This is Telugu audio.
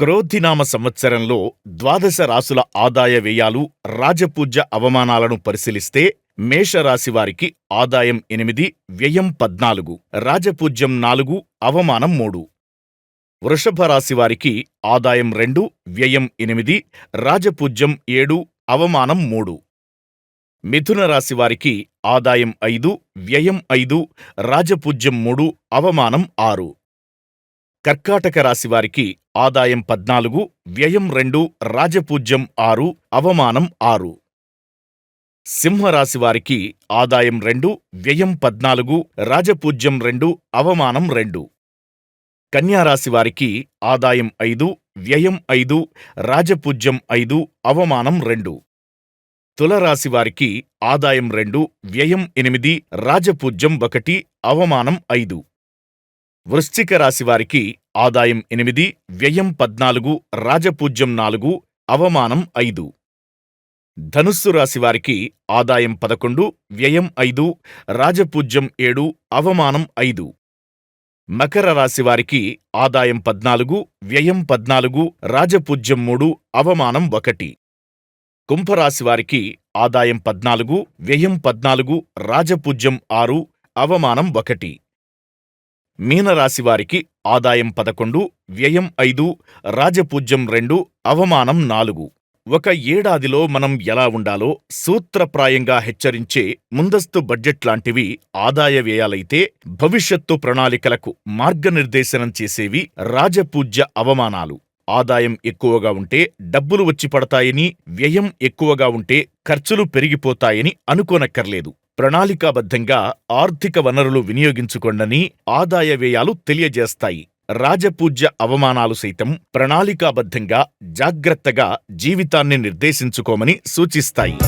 క్రోధినామ సంవత్సరంలో ద్వాదశ రాసుల ఆదాయ వ్యయాలు రాజపూజ్య అవమానాలను పరిశీలిస్తే మేషరాశి వారికి ఆదాయం ఎనిమిది వ్యయం పద్నాలుగు రాజపూజ్యం నాలుగు అవమానం మూడు. వృషభ రాశి వారికి ఆదాయం రెండు వ్యయం ఎనిమిది రాజపూజ్యం ఏడు అవమానం మూడు. మిథున రాశి వారికి ఆదాయం ఐదు వ్యయం ఐదు రాజపూజ్యం మూడు అవమానం ఆరు. కర్కాటక రాశి వారికి ఆదాయం పద్నాలుగు వ్యయం రెండు రాజపూజ్యం ఆరు అవమానం ఆరు. సింహరాశి వారికి ఆదాయం రెండు వ్యయం పద్నాలుగు రాజపూజ్యం రెండు అవమానం రెండు. కన్యారాశి వారికి ఆదాయం ఐదు వ్యయం ఐదు రాజపూజ్యం ఐదు అవమానం రెండు. తులరాశి వారికి ఆదాయం రెండు వ్యయం ఎనిమిది రాజపూజ్యం ఒకటి అవమానం ఐదు. వృశ్చిక రాశి వారికి ఆదాయం ఎనిమిది వ్యయం పద్నాలుగు రాజపూజ్యం నాలుగు అవమానం ఐదు. ధనుస్సు రాశి వారికి ఆదాయం పదకొండు వ్యయం ఐదు రాజపూజ్యం ఏడు అవమానం ఐదు. మకర రాశి వారికి ఆదాయం పద్నాలుగు వ్యయం పద్నాలుగు రాజపూజ్యం మూడు అవమానం ఒకటి. కుంభరాశి వారికి ఆదాయం పద్నాలుగు వ్యయం పద్నాలుగు రాజపూజ్యం ఆరు అవమానం ఒకటి. మీనరాశి వారికి ఆదాయం పదకొండు వ్యయం ఐదు రాజపూజ్యం రెండు అవమానం నాలుగు. ఒక ఏడాదిలో మనం ఎలా ఉండాలో సూత్రప్రాయంగా హెచ్చరించే ముందస్తు బడ్జెట్ లాంటివి ఆదాయ వ్యయాలైతే భవిష్యత్తు ప్రణాళికలకు మార్గనిర్దేశనం చేసేవి రాజపూజ్య అవమానాలు. ఆదాయం ఎక్కువగా ఉంటే డబ్బులు వచ్చి పడతాయని వ్యయం ఎక్కువగా ఉంటే ఖర్చులు పెరిగిపోతాయని అనుకోనక్కర్లేదు. ప్రణాళికాబద్ధంగా ఆర్థిక వనరులు వినియోగించుకొండని ఆదాయ వ్యయాలు తెలియజేస్తాయి. రాజపూజ్య అవమానాలు సైతం ప్రణాళికాబద్ధంగా జాగ్రత్తగా జీవితాన్ని నిర్దేశించుకోమని సూచిస్తాయి.